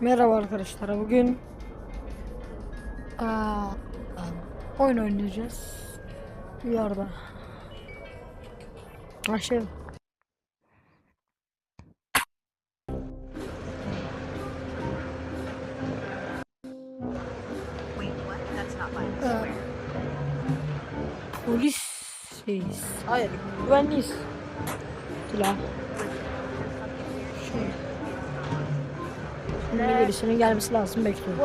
Merhaba arkadaşlar. Bugün aa, oyun oynayacağız. Yarda. Başlayalım. Ee, polis şeyiz. Hayır, güvenliyiz. Silah. Şimdi birisinin gelmesi lazım bekliyoruz.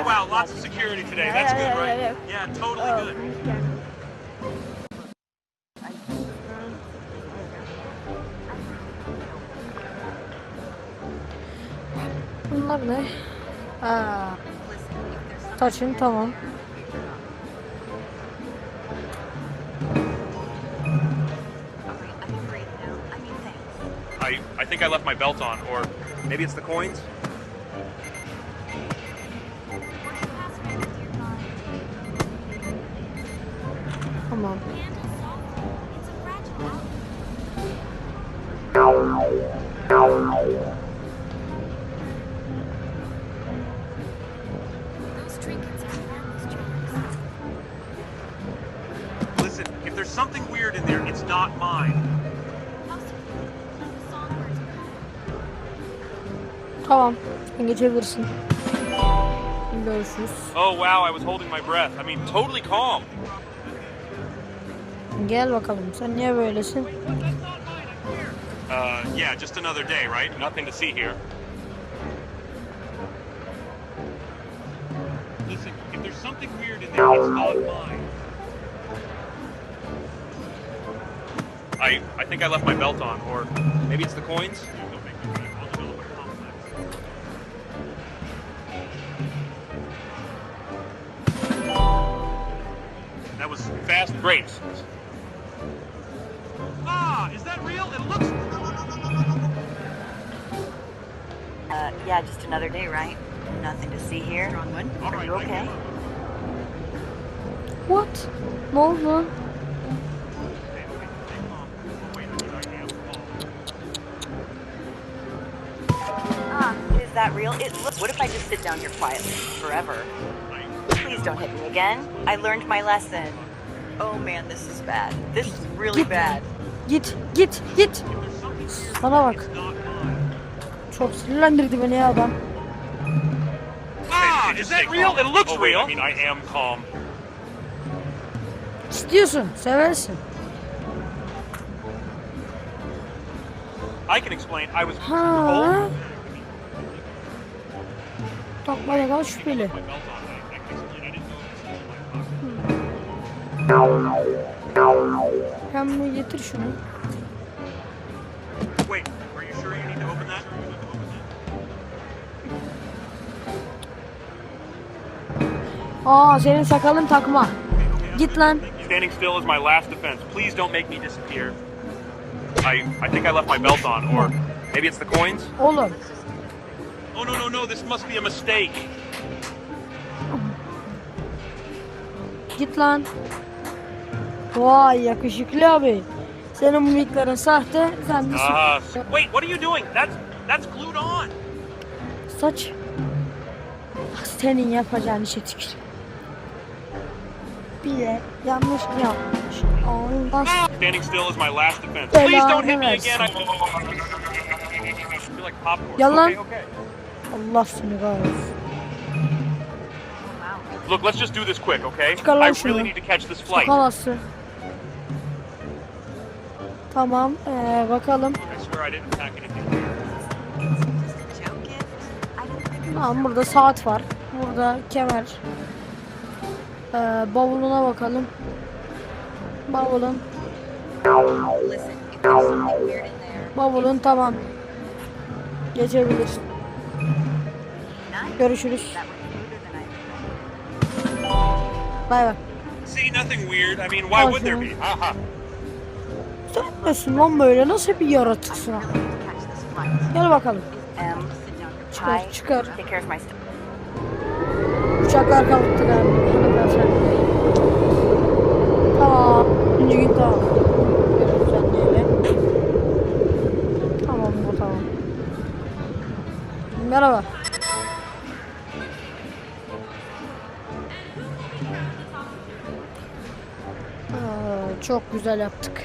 Oh wow, lots of security today. That's good, right? Yeah, totally Oh, good. Bunlar ne? Aa, taçın tamam. Left my belt on, or maybe it's the coins. Tamam. Listen, if there's something weird in there, it's not mine. Tamam. Geçebilirsin. Görüşürüz. Oh wow, I was holding my breath. I mean, totally calm. Gel bakalım. Sen niye böylesin? Uh, yeah, just another day, right? Nothing to see here. Listen, if there's something weird in there, it's not mine. I I think I left my belt on, or maybe it's the coins. That was fast grapes. Ah, is that real? It looks. Uh, yeah, just another day, right? Nothing to see here. Strong one. All Are right, you okay? give. What? Ne oldu lan? Ah, is that real? It look. What if I just sit down here quietly forever? Please don't hit me again. I learned my lesson. Oh man, this is bad. This is really bad. Git, git, git. Sana bak. Çok sinirlendirdi beni ya adam. Ah, is that real? It looks real. I mean, I am calm. İstiyorsun, seversin. I can explain. I was Ha. Takmaya kal şüpheli. My belt on. Need to open that? Aa senin sakalın takma. Git lan. Standing still is my last defense. Please don't make me disappear. I I think I left my belt on, or maybe it's the coins. Oğlum. Oh no no no! This must be a mistake. Git lan. Vay yakışıklı abi. Senin mimiklerin sahte. Sen de Ah, s- wait. What are you doing? That's that's glued on. saç. Senin yapacağın işe tükür. Bir de yanlış mı yapmış? Allah Standing still is my last defense. Please don't hit me again. I feel like popcorn. Yalan. Okay, okay. Allah seni kahretsin. Look, let's just do this quick, okay? Çıkar lan I şunu. really need to catch this flight. Sakalası. Gift. I didn't. Tamam burada saat var. Burada kemer. Ee, bavuluna bakalım. Bavulun. Bavulun tamam. Geçebilirsin. Görüşürüz. Bay bay. See, nothing weird. I mean, why would there be? Haha. Sen nesin lan böyle? Nasıl bir yaratıksın? ha? Gel bakalım. Çıkar, çıkar. Uçaklar kalktı galiba. Tamam. İkinci gün tamam. Tamam tamam. Merhaba. Aa, çok güzel yaptık.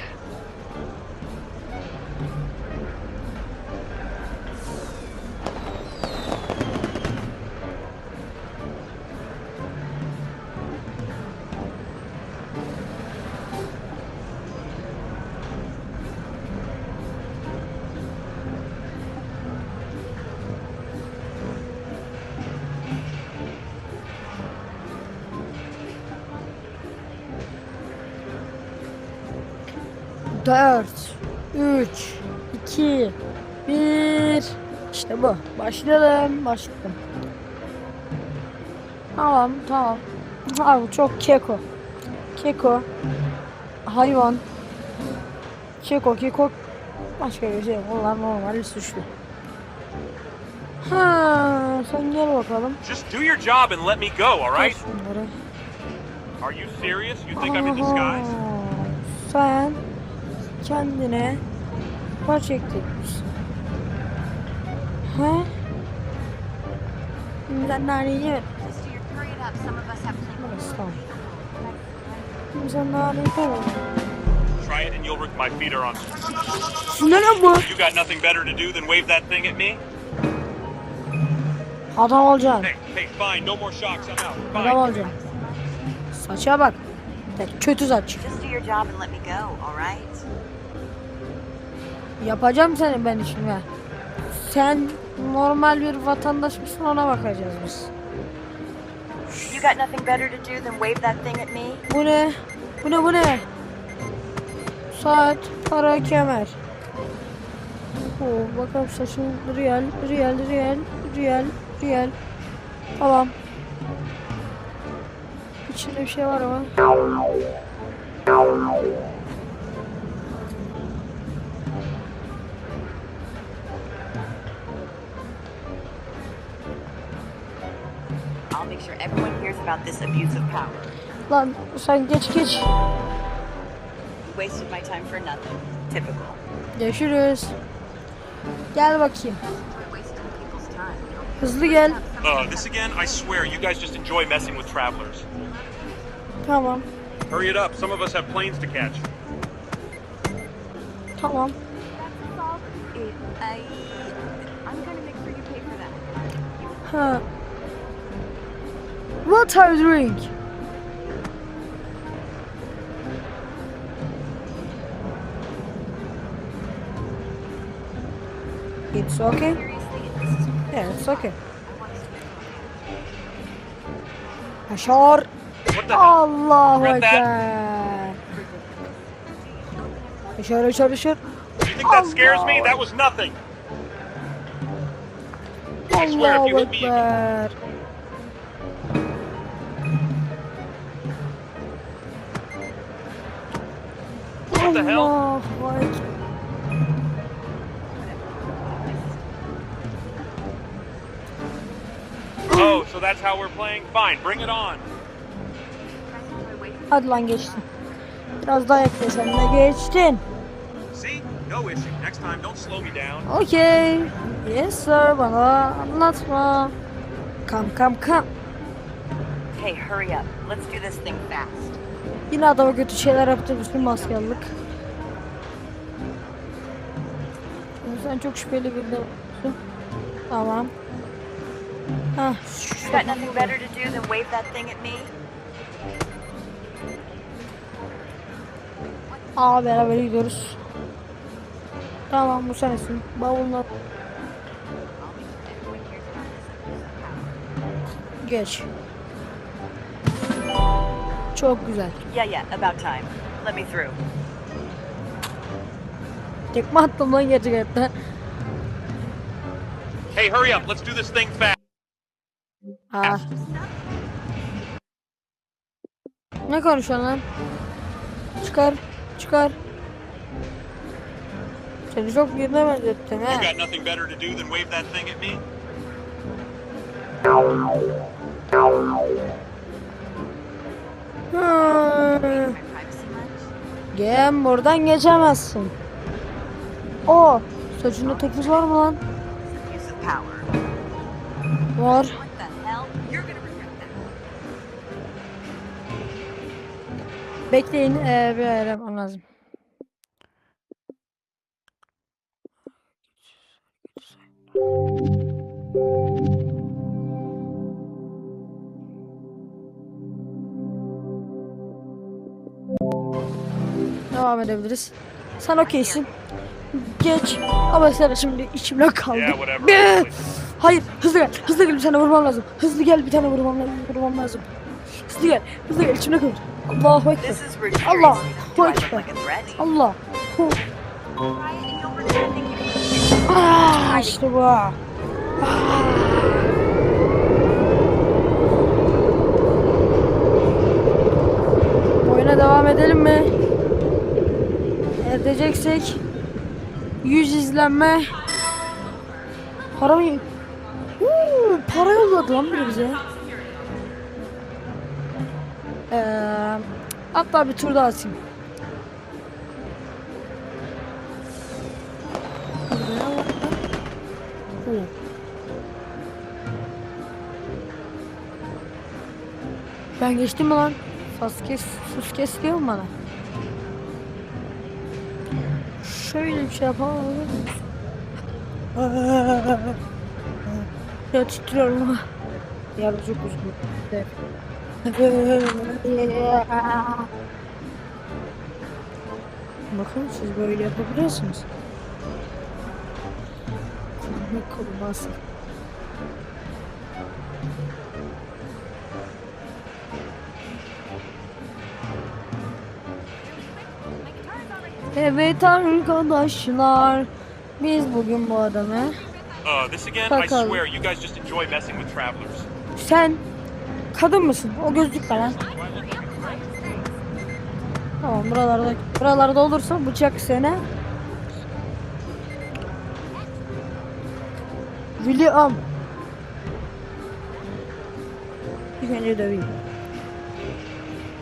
Dört, üç, iki, bir. İşte bu. Başlayalım. Başladım. Tamam, tamam. Abi çok keko. Keko. Hayvan. Keko, keko. Başka bir şey. Onlar normal suçlu. Ha, sen gel bakalım. Just do your job and let me go, all Al right? Are you serious? You think I'm in disguise? Sen kendine have plenty. Burası tamam. Sen naneyi koy. Try it and you'll my feet are on. Ne lan bu? You got nothing better to do than wave that thing at me? Adam olacaksın. Hey, hey, fine. No more shocks. I'm out. Adam Fine. olacaksın. Saça bak. De, kötü saç. Just do your job and let me go, all right? Yapacağım seni ben işime. Sen normal bir vatandaş mısın ona bakacağız biz. You got nothing better to do than wave that thing at me? Bu ne? Bu ne bu ne? Saat, para, kemer. Oo, bakalım saçın real, real, real, real, real. Tamam. İçinde bir şey var ama. About this abuse of power. Lan sen geç geç. You wasted my time for nothing. Typical. Görüşürüz. Gel bakayım. Enjoy wasting people's time. Hızlı gel. Uh, this again? I swear, you guys just enjoy messing with travelers. Tamam. Hurry it up. Some of us have planes to catch. Tamam. I, What are you doing? It's okay. Seriously, this is Yeah, it's okay. I want us to make Yaşar. What the hell? Allahu? Ekber. Yaşar, yaşar, yaşar. You think that scares me? That was nothing. I swear, if you hit me, you can- the hell? Allahu Ekber. Oh, so that's how we're playing? Fine, bring it on. Hadi lan geçtin. Biraz daha ekle sen de geçtin. See? No issue. Next time, don't slow me down. Okay. Yes sir bana anlatma. Kam kam kam. Hey, hurry up. Let's do this thing fast. Yine adama kötü şeyler yaptı bütün maskarlık. Sen çok şüpheli bir Tamam. Hah. Got nothing better to do than wave that thing at me? Aa beraber gidiyoruz. Tamam bu sensin. Bavuluna geç. Çok güzel. Yeah, yeah, about time. Let me through. Tekme attım lan gerçekten. Hey, hurry up. Let's do this thing fast. Aa. Ne konuşuyorsun lan? Çıkar, çıkar. Seni çok birine benzettim You ha. got nothing better to do than wave that thing at me? Hmm. Gel buradan geçemezsin. O saçında tekniz var mı lan? Var. Bekleyin. Ee, bir ara yapmam lazım. Devam edebiliriz. Sen okeysin. Geç. Ama sen şimdi içimde kaldı. Yeah. Hayır hızlı gel. Hızlı gel bir tane vurmam lazım. Hızlı gel bir tane vurmam lazım. Vurmam lazım. Hızlı gel. Hızlı gel içimde kalır. Allahu Ekber. This is Ruth. Allah. Ekber. Allah. Ah, işte bu. Ah. Oyuna devam edelim mi? Edeceksek 100 izlenme Para mı? Uuu, para yolladı lan biri bize. Ee, hatta bir tur daha atayım. Ben geçtim mi lan? Sus kes, sus kes diyor mu bana? Bir şey yapalım. Ya titriyorum ama. Ya bu çok uzun. Bakın siz böyle yapabiliyorsunuz. Ne kurması. Evet arkadaşlar. Biz bugün bu adamı Uh, this again? I Bakalım. swear, you guys just enjoy messing with travelers. sen kadın mısın? O gözlükle lan. Tamam buralarda buralarda olursa bıçak sene. William. İlk önce döveyim.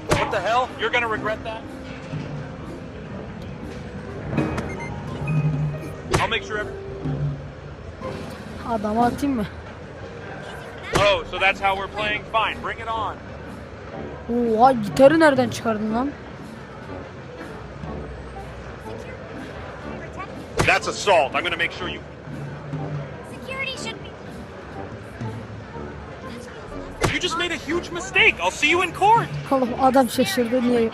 What the hell? You're gonna regret that? Make sure every- atayım mı? Oh, so that's how we're playing? Fine, bring it on. Oha gitarı nereden çıkardın lan? That's assault. I'm gonna make sure you. Security should be. You just made a huge mistake. I'll see you in court. Oğlum adam şaşırdı niye?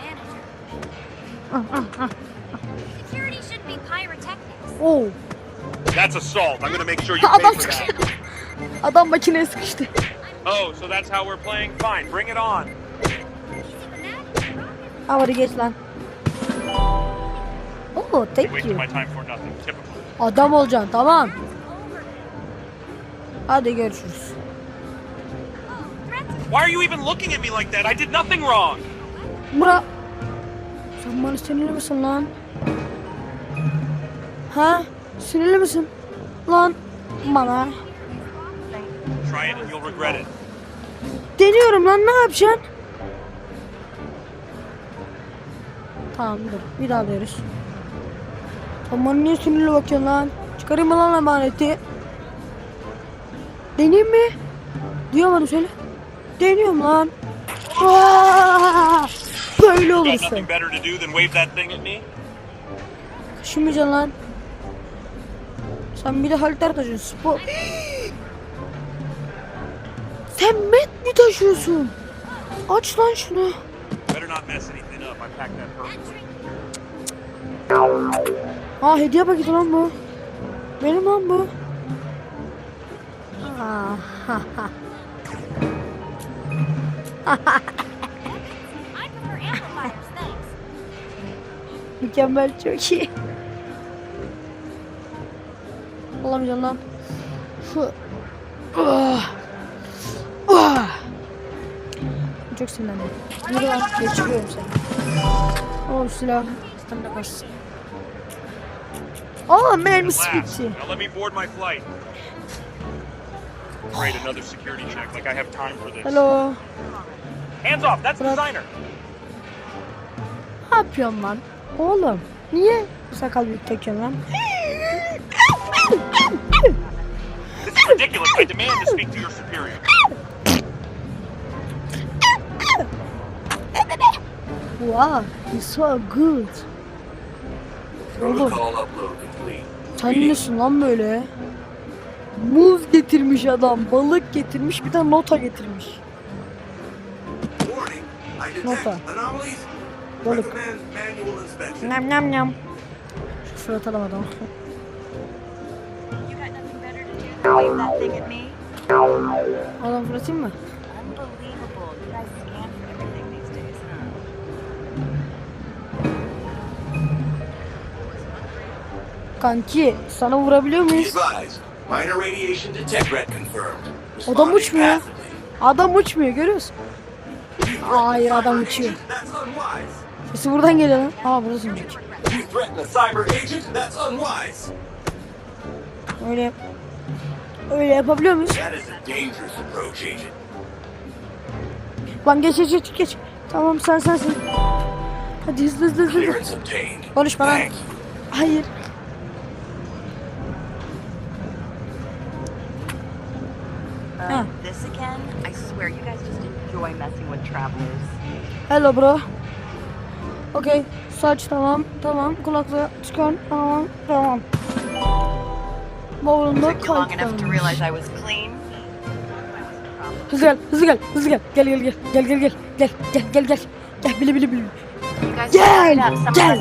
Security should be pyrotechnics. Oo. That's assault. I'm gonna make sure you Adam pay for sıkıştı. Adam makineye sıkıştı. Oh, so that's how we're playing? Fine, bring it on. Easy with that. Ha hadi geç lan. Oo thank Wasted you. my time for nothing. Typical. Adam olacaksın tamam. Hadi görüşürüz. Why are you even looking at me like that? I did nothing wrong. Bura. Sen bana sinirli misin lan? Ha? Sinirli misin? Lan bana. Deniyorum lan ne yapacaksın? Tamam dur bir daha deriz. Bana niye sinirli bakıyorsun lan? Çıkarayım mı lan emaneti? Deneyeyim mi? Duyamadım söyle. Deniyorum lan. Aa! Böyle olursun. nothing better Sen bir de halter taşıyorsun. Spor. Sen met mi taşıyorsun? Aç lan şunu. Aa hediye paketi lan bu. Benim lan bu. Ha, ha. Mükemmel çok iyi. Olamayacağım lan. Hı. Ah. Ah. Çok sinirlendim. Yürü lan geçiriyorum seni. Oğlum silah. Sen de kalsın. Aa mermisi bitti. Great, another security check. Like I have time for this. Hello. Hands off. That's Bırak. designer. Ne yapıyorsun lan? Oğlum. Niye sakal büyük tekiyorsun lan? This is ridiculous. I demand to speak to your superior. Wow, he's so good. Oğlum Protocol upload complete. sen nesin lan böyle? Muz getirmiş adam, balık getirmiş, bir de nota getirmiş. Warning. I detect Nota. anomalies. Balık. Recommend manual inspection. Nem nem nem. Şu fırlatalım adamı. You got nothing better to do than wave that thing at me? Adam fırlatayım mı? Unbelievable. You guys scan for everything these days, huh? Kanki sana vurabiliyor muyuz? Adam uçmuyor. Adam uçmuyor görüyorsun. Hayır adam uçuyor. Sesi buradan geliyor lan. Aa buradasın çünkü. Öyle yap. Öyle yapabiliyor muyuz? That is a dangerous approach, agent. Lan geç geç geç geç. Tamam sen sensin. Hadi hızlı hızlı hızlı. hızlı. Clearance obtained. Konuşma lan. Hayır. Uh, Ah. Hello bro. Okey. Saç tamam. Tamam. Kulaklığı çıkar. Tamam. Tamam. A problem. Hızlı gel. Hızlı gel. Hızlı gel. Gel gel gel. Gel gel gel. Gel gel gel gel. Gel bili bili bili. Gel, gel.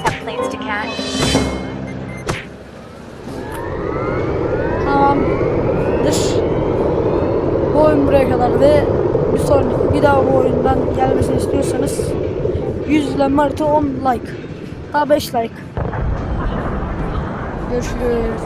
Tamamdır. Bu oyun buraya kadardı. Bir sonraki bir daha bu oyundan gelmesini istiyorsanız 100 izlenme artı 10 like. Daha 5 like. Görüşürüz.